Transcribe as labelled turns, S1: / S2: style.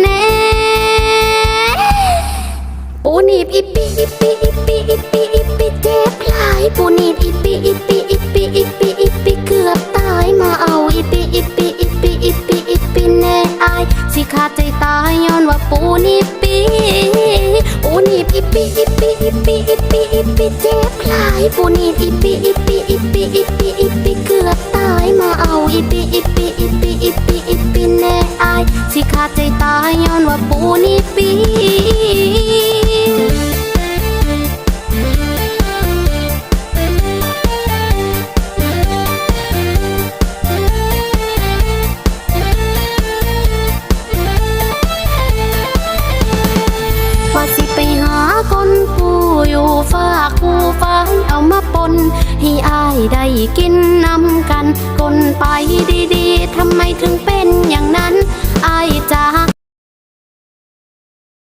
S1: แน่ปูนีบอีปีอิปปีอิปปีอิปปีอิปปีเจ็บหลายปูนีบอีปีอิปปีอิปปีอิปปีอิปปีเกือบตายมาเอาอิปปีอิปปีอิปปีอิปปีอิปปีแน่อายสิขาดใจตายย้อนว่าปูนีปีปูนีปีปีปีปีปีปีเจ็บหลายปูนีบอิปปีอิปปีอิปปีอิป นผู้อยู่ฝากผู้ฟังเอามาปนให้อายได้กินนำกันคนไปดี